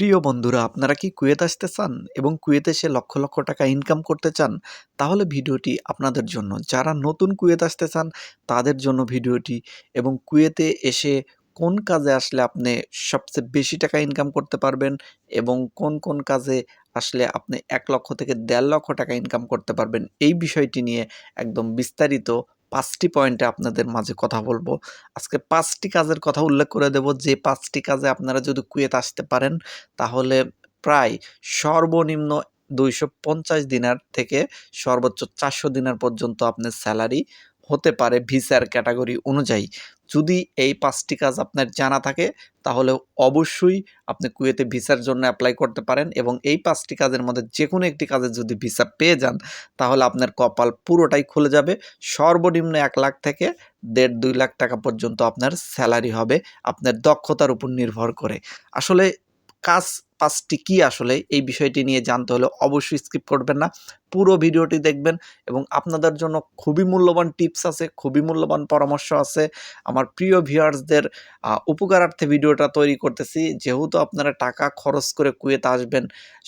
প্রিয় বন্ধুরা, আপনারা কি কুয়েত আসতে চান এবং কুয়েতে এসে লক্ষ লক্ষ টাকা ইনকাম করতে চান? তাহলে ভিডিওটি আপনাদের জন্য, যারা নতুন কুয়েত আসতে চান, তাদের জন্য ভিডিওটি এবং কুয়েতে এসে কোন কাজে আসলে আপনি সবচেয়ে বেশি টাকা ইনকাম করতে পারবেন এবং কোন কোন কাজে আসলে আপনি এক লক্ষ থেকে দেড় লক্ষ টাকা ইনকাম করতে পারবেন, এই বিষয়টি নিয়ে একদম বিস্তারিত পাঁচটি পয়েন্টে আপনাদের মাঝে কথা বলব। আজকে পাঁচটি কাজের কথা উল্লেখ করে দেব। যে পাঁচটি কাজে আপনারা যদি কুয়েত আসতে পারেন, তাহলে প্রায় সর্বনিম্ন দুইশো পঞ্চাশ দিনার থেকে সর্বোচ্চ চারশো দিনার পর্যন্ত আপনার স্যালারি হতে পারে ভিসার ক্যাটাগরি অনুযায়ী। যদি এই পাঁচটি কাজ আপনার জানা থাকে, তাহলে অবশ্যই আপনি কুয়েতে ভিসার জন্য অ্যাপ্লাই করতে পারেন এবং এই পাঁচটি কাজের মধ্যে যে কোনো একটি কাজে যদি ভিসা পেয়ে যান, তাহলে আপনার কপাল পুরোটাই খুলে যাবে। সর্বনিম্ন এক লাখ থেকে দেড় দুই লাখ টাকা পর্যন্ত আপনার স্যালারি হবে, আপনার দক্ষতার উপর নির্ভর করে। আসলে কাজ পাঁচটি কি আসলে এই বিষয়টি নিয়ে জানতে হলে অবশ্যই স্কিপ করবেন না। পুরো ভিডিওটি দেখবেন এবং আপনাদের জন্য খুবই মূল্যবান টিপস আছে, খুবই মূল্যবান পরামর্শ আছে। আমার প্রিয় ভিউয়ার্সদের উপকারার্থে ভিডিওটা তৈরি করতেছি। যেহেতু আপনারা টাকা খরচ করে কুয়েতে আসবেন,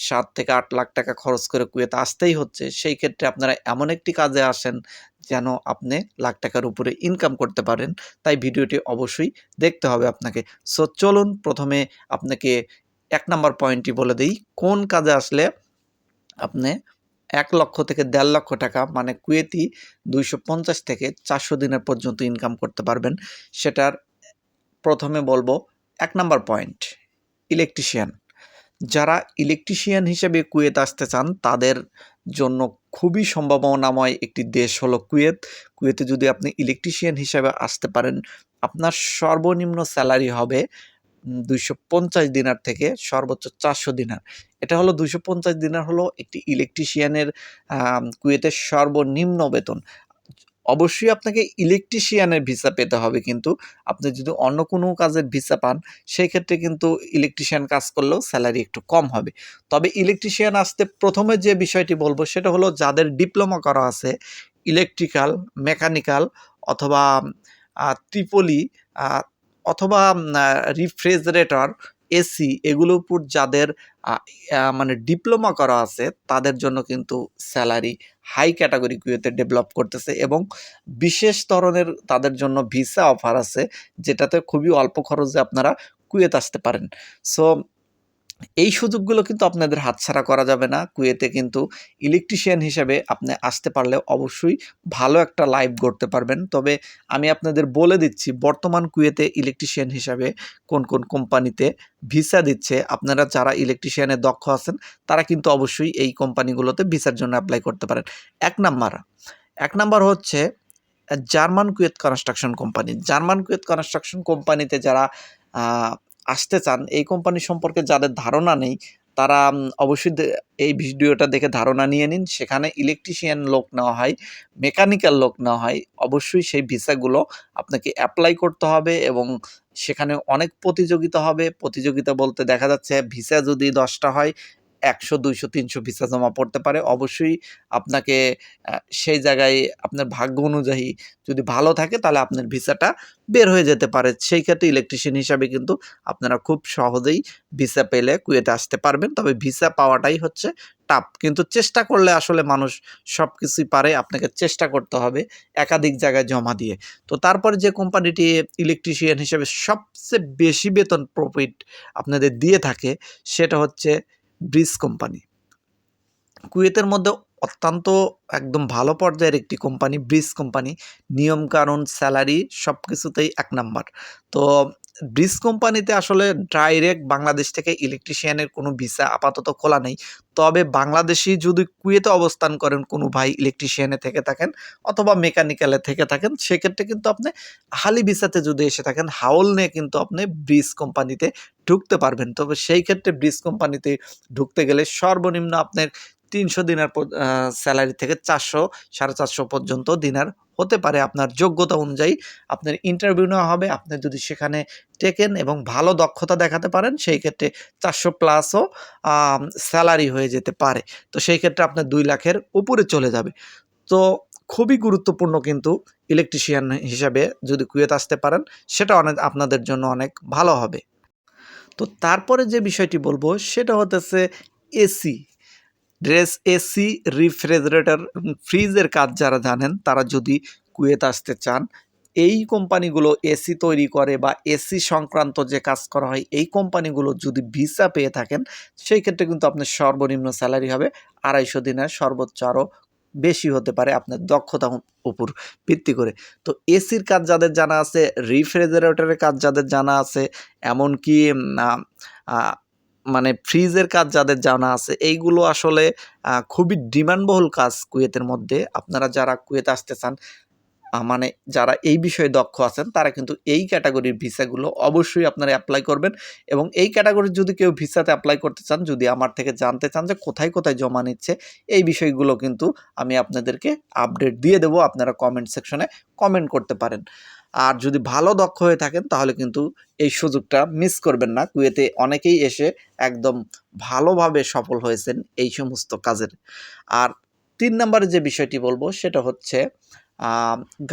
সাত থেকে আট লাখ টাকা খরচ করে কুয়েতে আসতেই হচ্ছে, সেই ক্ষেত্রে আপনারা এমন একটি কাজে আসেন যেন আপনি লাখ টাকার উপরে ইনকাম করতে পারেন। তাই ভিডিওটি অবশ্যই দেখতে হবে আপনাকে। সো চলুন, প্রথমে আপনাকে এক নম্বর পয়েন্টটি বলে দিই, কোন কাজে আসলে আপনি এক লক্ষ থেকে দেড় লক্ষ টাকা মানে কুয়েতি দুইশো পঞ্চাশ থেকে চারশো দিনের পর্যন্ত ইনকাম করতে পারবেন, সেটার প্রথমে বলব এক নম্বর পয়েন্ট ইলেকট্রিশিয়ান যারা ইলেকট্রিশিয়ান হিসেবে কুয়েত আসতে চান, তাদের জন্য খুবই সম্ভাবনাময় একটি দেশ হলো কুয়েত। কুয়েতে যদি আপনি ইলেকট্রিশিয়ান হিসেবে আসতে পারেন, আপনার সর্বনিম্ন স্যালারি হবে দুইশো পঞ্চাশ দিনার থেকে সর্বোচ্চ চারশো দিনার। এটা হলো দুইশো পঞ্চাশ দিনার হলো একটি ইলেকট্রিশিয়ানের কুয়েতের সর্বনিম্ন বেতন। অবশ্যই আপনাকে ইলেকট্রিশিয়ানের ভিসা পেতে হবে কিন্তু আপনি যদি অন্য কোনো কাজের ভিসা পান সেই ক্ষেত্রে কিন্তু ইলেকট্রিশিয়ান কাজ করলেও স্যালারি একটু কম হবে। তবে ইলেকট্রিশিয়ান আসতে প্রথমে যে বিষয়টি বলব সেটা হলো যাদের ডিপ্লোমা করা আছে ইলেকট্রিক্যাল মেকানিক্যাল অথবা ত্রিপলি অথবা রিফ্রিজারেটর এসি এগুলোর উপর যাদের মানে ডিপ্লোমা করা আছে, তাদের জন্য কিন্তু স্যালারি হাই ক্যাটাগরি কুয়েতে ডেভেলপ করতেছে এবং বিশেষ ধরনের তাদের জন্য ভিসা অফার আছে, যেটাতে খুবই অল্প খরচে আপনারা কুয়েত আসতে পারেন। সো এই সুযোগগুলো কিন্তু আপনাদের হাতছাড়া করা যাবে না। কুয়েতে কিন্তু ইলেকট্রিশিয়ান হিসেবে আপনি আসতে পারলে অবশ্যই ভালো একটা লাইভ গড়তে পারবেন। তবে আমি আপনাদের বলে দিচ্ছি, বর্তমান কুয়েতে ইলেকট্রিশিয়ান হিসাবে কোন কোন কোম্পানিতে ভিসা দিচ্ছে, আপনারা যারা ইলেকট্রিশিয়ানের দক্ষ আছেন, তারা কিন্তু অবশ্যই এই কোম্পানিগুলোতে ভিসার জন্য অ্যাপ্লাই করতে পারেন। এক নাম্বার এক নাম্বার হচ্ছে German Kuwait construction company German Kuwait construction কোম্পানিতে যারা আসতে চান, এই কোম্পানি সম্পর্কে যাদের ধারণা নেই, তারা অবশ্যই এই ভিডিওটা দেখে ধারণা নিয়ে নিন। সেখানে ইলেকট্রিশিয়ান লোক নেওয়া হয় মেকানিক্যাল লোক নেওয়া হয়। অবশ্যই সেই ভিসাগুলো আপনাকে অ্যাপ্লাই করতে হবে এবং সেখানে অনেক প্রতিযোগিতা হবে। প্রতিযোগিতা বলতে দেখা যাচ্ছে ভিসা যদি দশটা হয় একশো, দুইশো, তিনশো ভিসা জমা পড়তে পারে। অবশ্যই আপনাকে সেই জায়গায় আপনার ভাগ্য অনুযায়ী যদি ভালো থাকে তাহলে আপনার ভিসাটা বের হয়ে যেতে পারে। সেই ক্ষেত্রে ইলেকট্রিশিয়ান হিসাবে কিন্তু আপনারা খুব সহজেই ভিসা পেলে কুয়েতে আসতে পারবেন। তবে ভিসা পাওয়াটাই হচ্ছে টাপ কিন্তু চেষ্টা করলে আসলে মানুষ সব কিছুই পারে, আপনাকে চেষ্টা করতে হবে একাধিক জায়গায় জমা দিয়ে। তো তারপরে যে কোম্পানিটি ইলেকট্রিশিয়ান হিসেবে সবচেয়ে বেশি বেতন প্রফিট আপনাদের দিয়ে থাকে, সেটা হচ্ছে ব্রিজ কোম্পানি। কুয়েতের মধ্যে অত্যন্ত একদম ভালো পর্যায়ের একটি কোম্পানি, ব্রিজ কোম্পানি। নিয়মকানুন, স্যালারি সব কিছুতেই এক নাম্বার। তো ব্রিজ কোম্পানিতে আসলে ডাইরেক্ট বাংলাদেশ থেকে ইলেকট্রিশিয়ানের কোনো ভিসা আপাতত খোলা নেই। তবে বাংলাদেশি যদি কুয়েতে অবস্থান করেন, কোনো ভাই ইলেকট্রিশিয়ানে থেকে থাকেন অথবা মেকানিক্যালে থেকে থাকেন, সেক্ষেত্রে কিন্তু আপনি হালি ভিসাতে যদি এসে থাকেন, হাওল নিয়ে কিন্তু আপনি ব্রিজ কোম্পানিতে ঢুকতে পারবেন। তবে সেই ক্ষেত্রে ব্রিজ কোম্পানিতে ঢুকতে গেলে সর্বনিম্ন আপনার তিনশো দিনার স্যালারি থেকে চারশো, সাড়ে চারশো পর্যন্ত দিনার হতে পারে। আপনার যোগ্যতা অনুযায়ী আপনার ইন্টারভিউ নেওয়া হবে। আপনি যদি সেখানে টেকেন এবং ভালো দক্ষতা দেখাতে পারেন, সেই ক্ষেত্রে চারশো প্লাসও স্যালারি হয়ে যেতে পারে। তো সেই ক্ষেত্রে আপনার দুই লাখের উপরে চলে যাবে। তো খুবই গুরুত্বপূর্ণ কিন্তু ইলেকট্রিশিয়ান হিসাবে যদি কুয়েত আসতে পারেন, সেটা অনেক, আপনাদের জন্য অনেক ভালো হবে। তো তারপরে যে বিষয়টি বলব, সেটা হতেছে এসি। ড্রেস, এসি, রিফ্রিজারেটর ফ্রিজের কাজ যারা জানেন, তারা যদি কুয়েত আসতে চান, এই কোম্পানিগুলো এসি তৈরি করে বা এসি সংক্রান্ত যে কাজ করা হয়, এই কোম্পানিগুলো যদি ভিসা পেয়ে থাকেন, সেই ক্ষেত্রে কিন্তু আপনার সর্বনিম্ন স্যালারি হবে আড়াইশো দিনের সর্বোচ্চ আরও বেশি হতে পারে আপনার দক্ষতা উপর ভিত্তি করে। তো এসির কাজ যাদের জানা আছে, রিফ্রিজারেটরের কাজ যাদের জানা আছে, এমনকি মানে ফ্রিজের কাজ যাদের জানা আছে, এইগুলো আসলে খুবই ডিমান্ডবহুল কাজ কুয়েতের মধ্যে। আপনারা যারা কুয়েত আসতে চান মানে যারা এই বিষয়ে দক্ষ আছেন, তারা কিন্তু এই ক্যাটাগরির ভিসাগুলো অবশ্যই আপনারা অ্যাপ্লাই করবেন। এবং এই ক্যাটাগরির যদি কেউ ভিসাতে অ্যাপ্লাই করতে চান, যদি আমার থেকে জানতে চান যে কোথায় কোথায় জমা নিচ্ছে, এই বিষয়গুলো কিন্তু আমি আপনাদেরকে আপডেট দিয়ে দেবো। আপনারা কমেন্ট সেকশনে কমেন্ট করতে পারেন। আর যদি ভালো দক্ষ হয়ে থাকেন, তাহলে কিন্তু এই সুযোগটা মিস করবেন না। কুয়েতে অনেকেই এসে একদম ভালোভাবে সফল হয়েছেন এই সমস্ত কাজের। আর তিন নম্বরে যে বিষয়টি বলব, সেটা হচ্ছে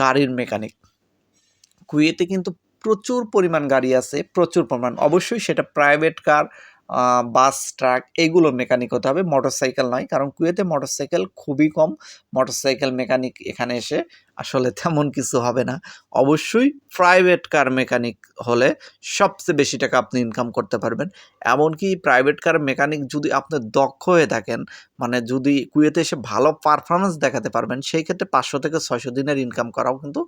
গাড়ির মেকানিক কুয়েতে কিন্তু প্রচুর পরিমাণ গাড়ি আছে, প্রচুর পরিমাণ। অবশ্যই সেটা প্রাইভেট কার বাস, ট্রাক এগুলো মেকানিক হতে হবে। মোটরসাইকেল নয়, কারণ কুয়েতে মোটরসাইকেল খুবই কম। মোটরসাইকেল মেকানিক এখানে এসে আসলে তেমন কিছু হবে না। অবশ্যই প্রাইভেট কার মেকানিক হলে সবচেয়ে বেশি টাকা আপনি ইনকাম করতে পারবেন। এমনকি প্রাইভেট কার মেকানিক যদি আপনি দক্ষ হয়ে থাকেন মানে যদি কুয়েতে এসে ভালো পারফরমেন্স দেখাতে পারবেন, সেই ক্ষেত্রে পাঁচশো থেকে ছয়শো দিনের ইনকাম করাও কিন্তু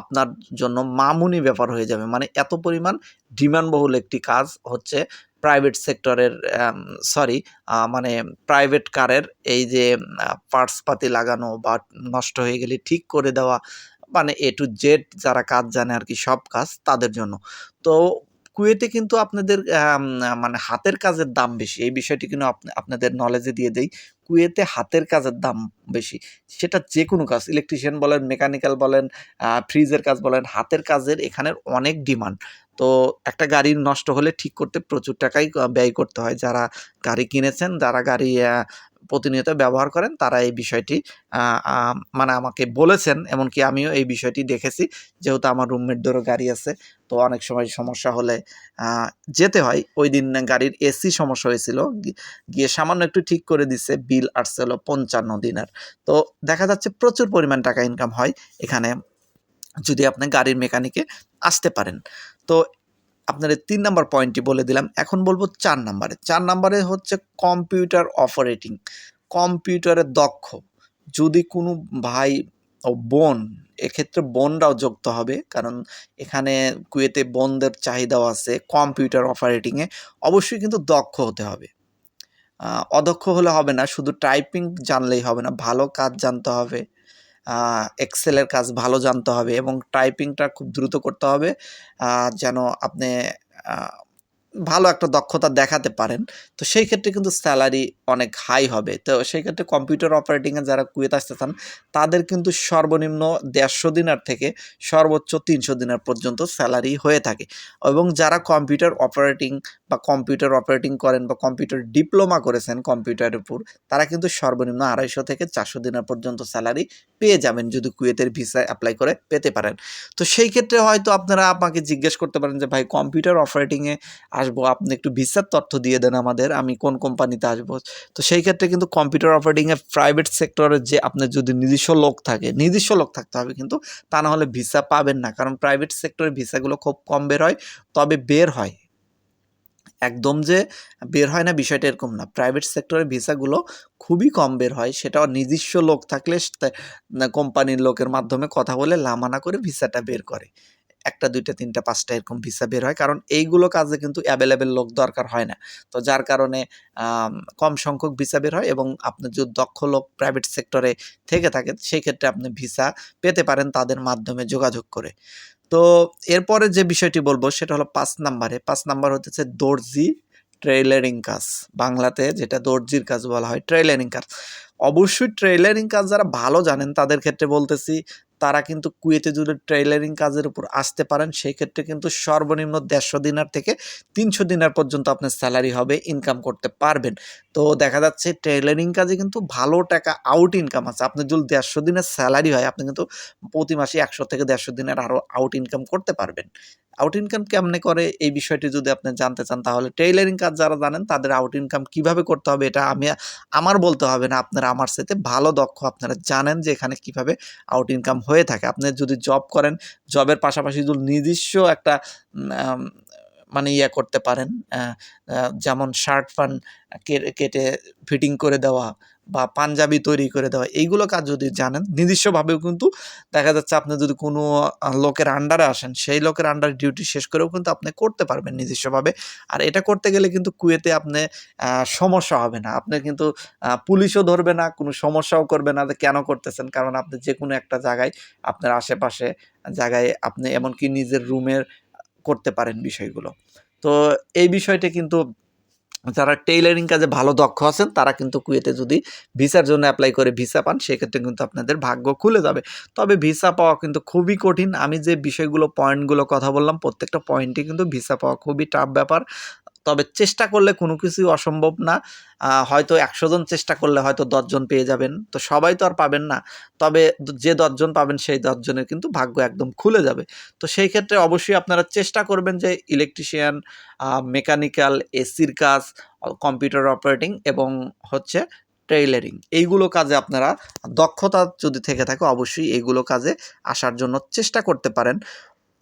আপনার জন্য মামুনি ব্যাপার হয়ে যাবে। মানে এত পরিমাণ ডিমান্ডবহুল একটি কাজ হচ্ছে প্রাইভেট সেক্টরের সরি মানে প্রাইভেট কারের এই যে পার্টস পাতি লাগানো বা নষ্ট হয়ে গেলে ঠিক করে দেওয়া মানে এ টু জেড যারা কাজ জানে আর কি সব কাজ তাদের জন্য। তো কুয়েতে কিন্তু আপনাদের মানে হাতের কাজের দাম বেশি। এই বিষয়টি কিন্তু আপনাদের নলেজে দিয়ে দেই। কুয়েতে হাতের কাজের দাম বেশি। সেটা যে কোনো কাজ ইলেকট্রিশিয়ান বলেন মেকানিক্যাল বলেন ফ্রিজের কাজ বলেন, হাতের কাজের এখানের অনেক ডিমান্ড তো একটা গাড়ি নষ্ট হলে ঠিক করতে প্রচুর টাকাই ব্যয় করতে হয়। যারা গাড়ি কিনেছেন, যারা গাড়ি প্রতিনিয়ত ব্যবহার করেন, তারা এই বিষয়টি মানে আমাকে বলেছেন, এমনকি আমিও এই বিষয়টি দেখেছি। যেহেতু আমার রুমমেটদেরও গাড়ি আছে, তো অনেক সময় সমস্যা হলে যেতে হয়। ওই দিন গাড়ির এসি সমস্যা হয়েছিল গিয়ে সামান্য একটু ঠিক করে দিচ্ছে বিল আসছিল পঞ্চান্ন দিনের। তো দেখা যাচ্ছে প্রচুর পরিমাণ টাকা ইনকাম হয় এখানে, যদি আপনি গাড়ির মেকানিকে আসতে পারেন। তো আপনাদের তিন নাম্বার পয়েন্টটি বলে দিলাম। এখন বলব চার নাম্বারে। চার নাম্বারে হচ্ছে কম্পিউটার অপারেটিং কম্পিউটারে দক্ষ। যদি কোনো ভাই ও বোন, এক্ষেত্রে বোনরাও যুক্ত হবে, কারণ এখানে কুয়েতে বোনদের চাহিদাও আছে কম্পিউটার অপারেটিংয়ে অবশ্যই কিন্তু দক্ষ হতে হবে। অদক্ষ হলে হবে না, শুধু টাইপিং জানলেই হবে না, ভালো কাজ জানতে হবে। এক্সেলের কাজ ভালো জানতে হবে এবং টাইপিংটা খুব দ্রুত করতে হবে যেন আপনি ভালো একটা দক্ষতা দেখাতে পারেন। তো সেই ক্ষেত্রে কিন্তু স্যালারি অনেক হাই হবে। তো সেই ক্ষেত্রে কম্পিউটার অপারেটিংয়ে যারা কুয়েত আসতে চান, তাদের কিন্তু সর্বনিম্ন দেড়শো দিনার থেকে সর্বোচ্চ তিনশো দিনার পর্যন্ত স্যালারি হয়ে থাকে। এবং যারা কম্পিউটার অপারেটিং বা কম্পিউটার অপারেটিং করেন বা কম্পিউটার ডিপ্লোমা করেছেন কম্পিউটারের উপর, তারা কিন্তু সর্বনিম্ন আড়াইশো থেকে চারশো দিনের পর্যন্ত স্যালারি পেয়ে যাবেন যদি কুয়েতের ভিসা অ্যাপ্লাই করে, পেতে পারেন। তো সেই ক্ষেত্রে হয়তো আপনারা আমাকে জিজ্ঞেস করতে পারেন যে, ভাই কম্পিউটার অপারেটিংয়ে আসব, আপনি একটু ভিসার তথ্য দিয়ে দেন আমাদের, আমি কোন কোম্পানিতে আসব? তো সেই ক্ষেত্রে কিন্তু কম্পিউটার অপারেটিংয়ে প্রাইভেট সেক্টরের যে আপনার যদি নিজস্ব লোক থাকে, নিজস্ব লোক থাকতে হবে কিন্তু, তা না হলে ভিসা পাবেন না। কারণ প্রাইভেট সেক্টরের ভিসাগুলো খুব কম বের হয়, তবে বের হয়। একদম যে বের হয় না বিষয়টা এরকম না। প্রাইভেট সেক্টরের ভিসাগুলো খুবই কম বের হয়। সেটাও নিজস্ব লোক থাকলে কোম্পানির লোকের মাধ্যমে কথা বলে লামানা করে ভিসাটা বের করে। একটা, দুইটা, তিনটা, পাঁচটা এরকম ভিসা বের হয়। কারণ এইগুলো কাজে কিন্তু অ্যাভেলেবেল লোক দরকার হয় না। তো যার কারণে কম সংখ্যক ভিসা বের হয় এবং আপনি যদি দক্ষ লোক প্রাইভেট সেক্টরে থেকে থাকেন সেই ক্ষেত্রে আপনি ভিসা পেতে পারেন তাদের মাধ্যমে যোগাযোগ করে। তো এরপরে যে বিষয়টি বলব, সেটা হলো পাঁচ নাম্বারে। পাঁচ নাম্বার হতেছে দর্জি ট্রেলারিং কাজ। বাংলাতে যেটা দর্জির কাজ বলা হয় ট্রেলারিং কাজ। অবশ্যই ট্রেলারিং কাজ যারা ভালো জানেন, তাদের ক্ষেত্রে বলতেছি তারা কিন্তু কুয়েতে যদি ট্রেলারিং কাজের উপর আসতে পারেন সেই ক্ষেত্রে কিন্তু সর্বনিম্ন দেড়শো দিনার থেকে তিনশো দিনার পর্যন্ত আপনার স্যালারি হবে ইনকাম করতে পারবেন। তো দেখা যাচ্ছে ট্রেলারিং কাজে কিন্তু ভালো টাকা আউট ইনকাম আছে। আপনার যদি দেড়শো দিনের স্যালারি হয়, আপনি কিন্তু প্রতি মাসে একশো থেকে দেড়শো দিনের আরও আউট ইনকাম করতে পারবেন। আউট ইনকাম কেমনে করে? এই বিষয়টি যদি আপনি জানতে চান, তাহলে টেইলারিং কাজ যারা জানেন, তাদের আউট ইনকাম কীভাবে করতে হবে, এটা আমি, আমার বলতে হবে না। আপনারা আমার সাথে ভালো দক্ষ, আপনারা জানেন যে এখানে কীভাবে আউট ইনকাম হয়ে থাকে। আপনি যদি জব করেন জবের পাশাপাশি যদি নিজস্ব একটা মানে ইয়ে করতে পারেন যেমন শার্ট ফান কেটে ফিটিং করে দেওয়া বা পাঞ্জাবি তৈরি করে দেওয়া, এইগুলো কাজ যদি জানেন নিজস্বভাবেও কিন্তু দেখা যাচ্ছে আপনি যদি কোনো লোকের আন্ডারে আসেন, সেই লোকের আন্ডারে ডিউটি শেষ করেও কিন্তু আপনি করতে পারবেন নিজস্বভাবে আর এটা করতে গেলে কিন্তু কুয়েতে আপনি সমস্যা হবে না। আপনি কিন্তু পুলিশও ধরবে না, কোনো সমস্যাও করবে না কেন করতেছেন, কারণ আপনি যে কোনো একটা জায়গায়, আপনার আশেপাশে জায়গায় আপনি এমনকি নিজের রুমের করতে পারেন বিষয়গুলো। তো এই বিষয়টা কিন্তু যারা টেইলারিং কাজে ভালো দক্ষ আছেন, তারা কিন্তু কুয়েতে যদি ভিসার জন্য অ্যাপ্লাই করে ভিসা পান, সেক্ষেত্রে কিন্তু আপনাদের ভাগ্য খুলে যাবে। তবে ভিসা পাওয়া কিন্তু খুবই কঠিন। আমি যে বিষয়গুলো পয়েন্টগুলো কথা বললাম, প্রত্যেকটা পয়েন্টে কিন্তু ভিসা পাওয়া খুবই টাফ ব্যাপার। তবে চেষ্টা করলে কোনো কিছুই অসম্ভব না। হয়তো একশো জন চেষ্টা করলে হয়তো দশজন পেয়ে যাবেন। তো সবাই তো আর পাবেন না। তবে যে দশজন পাবেন সেই দশজনের কিন্তু ভাগ্য একদম খুলে যাবে। তো সেই ক্ষেত্রে অবশ্যই আপনারা চেষ্টা করবেন যে ইলেকট্রিশিয়ান মেকানিক্যাল এসির কাজ কম্পিউটার অপারেটিং এবং হচ্ছে টেইলারিং এইগুলো কাজে আপনারা দক্ষতা যদি থেকে থাকে অবশ্যই এইগুলো কাজে আসার জন্য চেষ্টা করতে পারেন।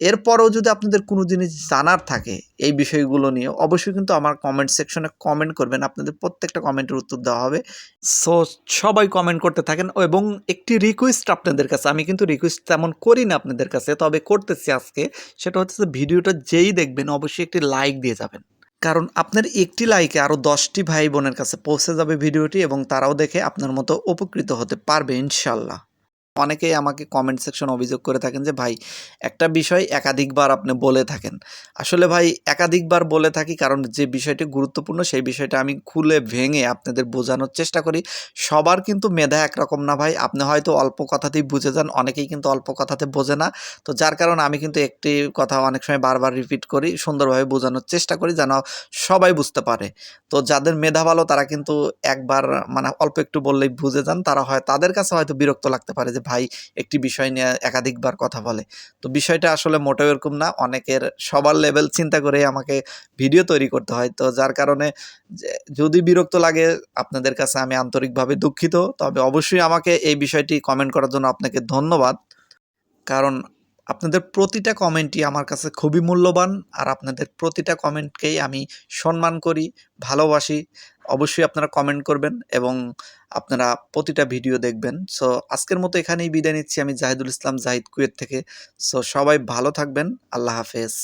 এরপরেও যদি আপনাদের কোনো জিনিস জানার থাকে এই বিষয়গুলো নিয়ে, অবশ্যই কিন্তু আমার কমেন্ট সেকশনে কমেন্ট করবেন। আপনাদের প্রত্যেকটা কমেন্টের উত্তর দেওয়া হবে। সো সবাই কমেন্ট করতে থাকেন এবং একটি রিকোয়েস্ট আপনাদের কাছে, আমি কিন্তু রিকোয়েস্ট তেমন করি না আপনাদের কাছে, তবে করতেছি আজকে। সেটা হচ্ছে ভিডিওটা যেই দেখবেন, অবশ্যই একটি লাইক দিয়ে যাবেন। কারণ আপনার একটি লাইকে আরও দশটি ভাই বোনের কাছে পৌঁছে যাবে ভিডিওটি এবং তারাও দেখে আপনার মতো উপকৃত হতে পারবে, ইনশাল্লাহ। অনেকেই আমাকে কমেন্ট সেকশন অভিযোগ করে থাকেন যে, ভাই, একটা বিষয় একাধিকবার আপনি বলে থাকেন। আসলে ভাই, একাধিকবার বলে থাকি কারণ যে বিষয়টি গুরুত্বপূর্ণ, সেই বিষয়টা আমি খুলে ভেঙে আপনাদের বোঝানোর চেষ্টা করি। সবার কিন্তু মেধা একরকম না ভাই। আপনি হয়তো অল্প কথাতেই বুঝে যান, অনেকেই কিন্তু অল্প কথাতে বোঝে না। তো যার কারণে আমি কিন্তু একটি কথা অনেক সময় বারবার রিপিট করি, সুন্দরভাবে বোঝানোর চেষ্টা করি যেন সবাই বুঝতে পারে। তো যাদের মেধা ভালো, তারা কিন্তু একবার মানে অল্প একটু বললেই বুঝে যান। তারা হয়, তাদের কাছে হয়তো বিরক্ত লাগতে পারে যে ভাই একটি বিষয় নিয়ে একাধিকবার কথা বলে। তো বিষয়টা আসলে মোটেও এরকম না, অনেকের সবার লেভেল চিন্তা করে আমাকে ভিডিও তৈরি করতে হয়। তো যার কারণে যদি বিরক্ত লাগে আপনাদের কাছে আমি আন্তরিকভাবে দুঃখিত, তবে অবশ্যই আমাকে এই বিষয়টি কমেন্ট করার জন্য আপনাকে ধন্যবাদ। কারণ আপনাদের প্রতিটা কমেন্টই আমার কাছে খুবই মূল্যবান আর আপনাদের প্রতিটা কমেন্টকেই আমি সম্মান করি, ভালোবাসি। অবশ্যই আপনারা কমেন্ট করবেন এবং আপনারা প্রতিটা ভিডিও দেখবেন। সো আজকের মতো এখানেই বিদায় নিচ্ছি। আমি জাহিদুল ইসলাম, জাহিদ কুয়েত থেকে। সো সবাই ভালো থাকবেন। আল্লাহ হাফেজ।